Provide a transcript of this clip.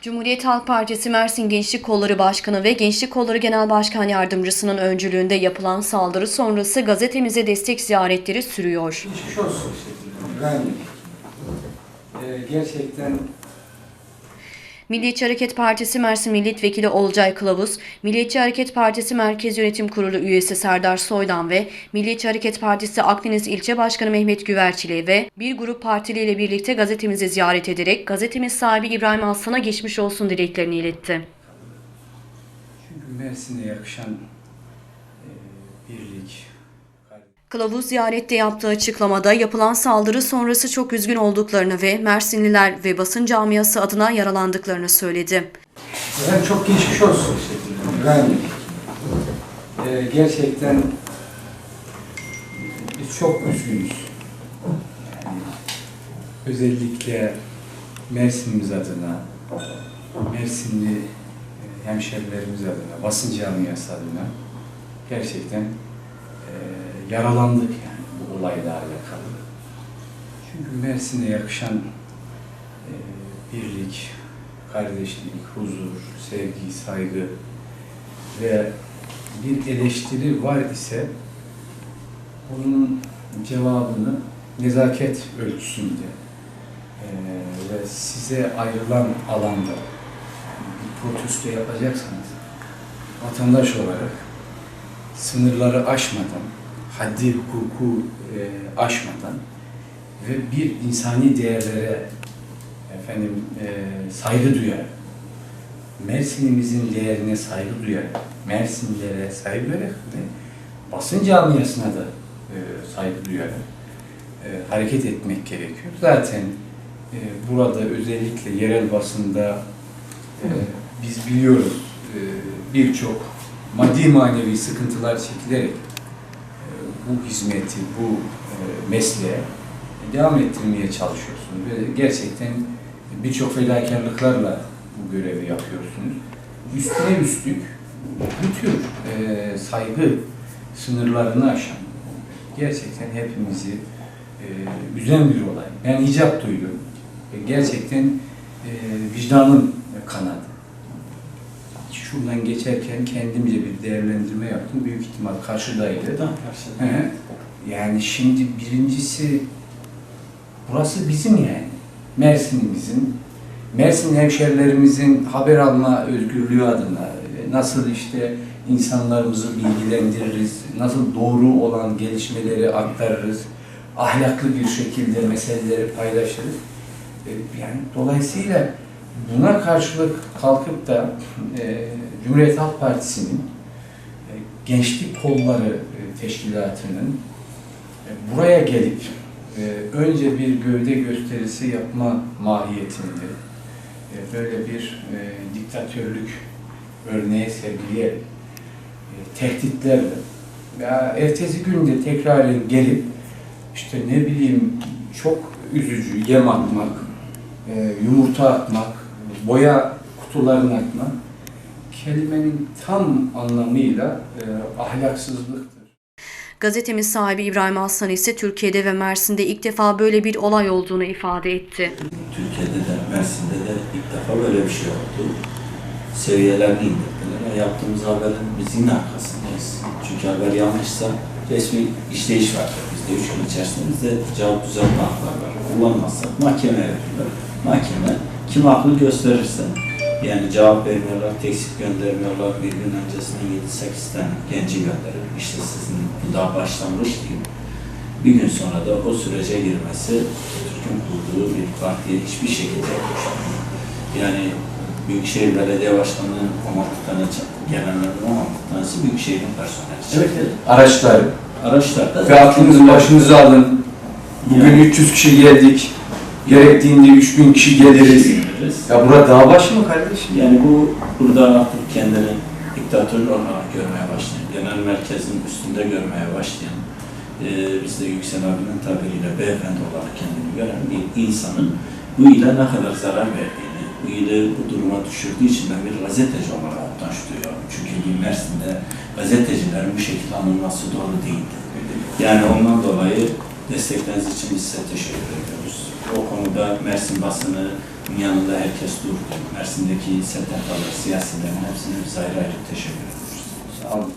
Cumhuriyet Halk Partisi Mersin Gençlik Kolları Başkanı ve Gençlik Kolları Genel Başkan Yardımcısının öncülüğünde yapılan saldırı sonrası gazetemize destek ziyaretleri sürüyor. Geçmiş olsun. Ben e, gerçekten Milliyetçi Hareket Partisi Mersin Milletvekili Olcay Kılavuz, Milliyetçi Hareket Partisi Merkez Yönetim Kurulu üyesi Serdar Soydan ve Milliyetçi Hareket Partisi Akdeniz İlçe Başkanı Mehmet Güverçili ve bir grup partili ile birlikte gazetemizi ziyaret ederek gazetemiz sahibi İbrahim Aslan'a geçmiş olsun dileklerini iletti. çünkü Mersin'e yakışan e, birlik, Kılavuz ziyarette yaptığı açıklamada yapılan saldırı sonrası çok üzgün olduklarını ve Mersinliler ve basın camiası adına yaralandıklarını söyledi. Ben çok geçmiş olsun. Ben e, gerçekten biz çok üzgünüz. Yani özellikle Mersin'imiz adına, Mersinli hemşerilerimiz adına, basın camiası adına gerçekten yaralandık yani bu olayla alakalı. Çünkü Mersin'e yakışan e, birlik, kardeşlik, huzur, sevgi, saygı ve bir eleştiri var ise onun cevabını nezaket ölçüsünde eee, ve size ayrılan alanda bir protesto yapacaksanız vatandaş olarak sınırları aşmadan, haddi hukuku eee, aşmadan ve bir insani değerlere efendim eee, saygı duyarak, Mersin'imizin değerine saygı duyarak, Mersinlilere saygı duyarak ve basın camiasına da eee, saygı duyarak eee, hareket etmek gerekiyor. Zaten eee, burada özellikle yerel basında eee, biz biliyoruz eee, birçok maddi manevi sıkıntılar çekilerek bu hizmeti, bu eee, mesleğe devam ettirmeye çalışıyorsunuz ve gerçekten birçok fedakarlıklarla bu görevi yapıyorsunuz. Üstüne üstlük bu tür e, saygı sınırlarını aşan, gerçekten hepimizi e, üzen bir olay. Ben icap duydum. E, gerçekten e, vicdanım kanadı. Şuradan geçerken kendimce bir değerlendirme yaptım. Büyük ihtimal karşıdaydı. Hı. Yani şimdi birincisi burası bizim yani. Mersin'imizin, Mersin hemşerilerimizin haber alma özgürlüğü adına e, nasıl işte insanlarımızı bilgilendiririz, nasıl doğru olan gelişmeleri aktarırız, ahlaklı bir şekilde meseleleri paylaşırız. E, Yani dolayısıyla buna karşılık kalkıp da e, Cumhuriyet Halk Partisi'nin e, gençlik kolları e, teşkilatının e, buraya gelip e, önce bir gövde gösterisi yapma mahiyetinde e, böyle bir e, diktatörlük örneği sergileyerek e, tehditlerle ya ertesi günde tekrar gelip işte ne bileyim çok üzücü yem atmak, e, yumurta atmak, boya kutularını atmak kelimenin tam anlamıyla e, ahlaksızlıktır. Gazetemiz sahibi İbrahim Aslan ise Türkiye'de ve Mersin'de ilk defa böyle bir olay olduğunu ifade etti. Türkiye'de de, Mersin'de de ilk defa böyle bir şey oldu. Seviyelerini indirdiler. ve Yaptığımız haberin biz yine arkasındayız. Çünkü haber yanlışsa resmi işleyiş var. Bizde üç gün içerisinde bizde cevap düzeltme hakları var. Kullanmazsak mahkemeye verirler. Mahkeme kim haklı gösterirse yani cevap vermiyorlar, teksik göndermiyorlar. Bir gün öncesinde 7-8 tane genci gönderir. İşte sizin bu daha başlangıç değil. Bir gün sonra da o sürece girmesi Türk'ün kurduğu bir partiye hiçbir şekilde yakışmıyor. Yani Büyükşehir Belediye Başkanı'nın 16 tane gelenlerden 16 tanesi Büyükşehir'in personeli. Evet, evet. Araçlar. Araçlarda Ve aklınızı başınıza alın. Bugün 300 kişi geldik. Gerektiğinde 3000 kişi geliriz. Ya burada dağ başı mı kardeşim? Yani bu burada artık kendini diktatör olarak görmeye başlayan, genel merkezin üstünde görmeye başlayan, e, biz de Yüksel abinin tabiriyle beyefendi olarak kendini gören bir insanın bu ile ne kadar zarar verdiğini, bu ile bu duruma düşürdüğü için ben bir gazeteci olarak utançlıyorum. Çünkü bir Mersin'de gazetecilerin bu şekilde anılması doğru değildir. Yani ondan dolayı destekleriniz için biz size teşekkür ediyoruz. O konuda Mersin basını yanında herkes durdu. Mersin'deki STK'lar, siyasilerin hepsine biz ayrı ayrı teşekkür ediyoruz. Sağ olun.